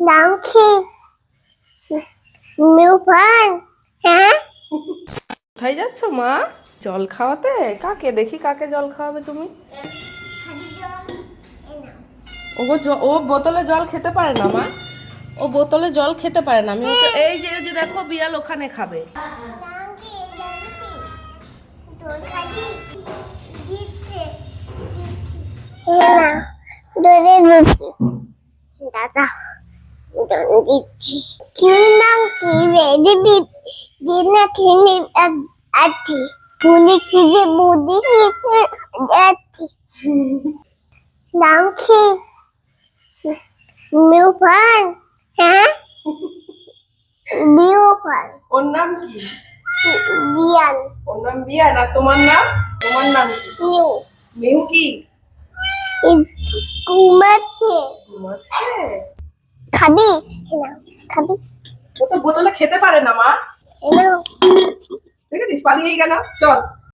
নাম কি মিউফান হ্যাঁ কোথায় যাচ্ছ মা? জল খাওয়াতে? কাকে? দেখি কাকে জল খাওয়াবে তুমি। ও ও বোতলে জল খেতে পারে না মা? ও বোতলে জল খেতে পারে না। আমি ওকে এই যে এই যে দেখো বিড়াল ওখানে খাবে। দাদা। ধরে দিচ্ছি কি নাম কি রেডি দিন খেলে আছি বুনি খিদে বুদি নিতে যাচ্ছি নাম কি মিউফান হ্যাঁ মিউফান ওর নাম কি? বিয়ান ওর নাম বিয়ান। আর তোমার নাম? তোমার নাম কি? মিউ। মেহু কি? ঘুমাচ্ছে ঘুমাচ্ছে? খাবি? না। খাবি? ও তো বোতলে খেতে পারে না মা। ঠিক দেখেছিস? পালিয়ে গেল। চল।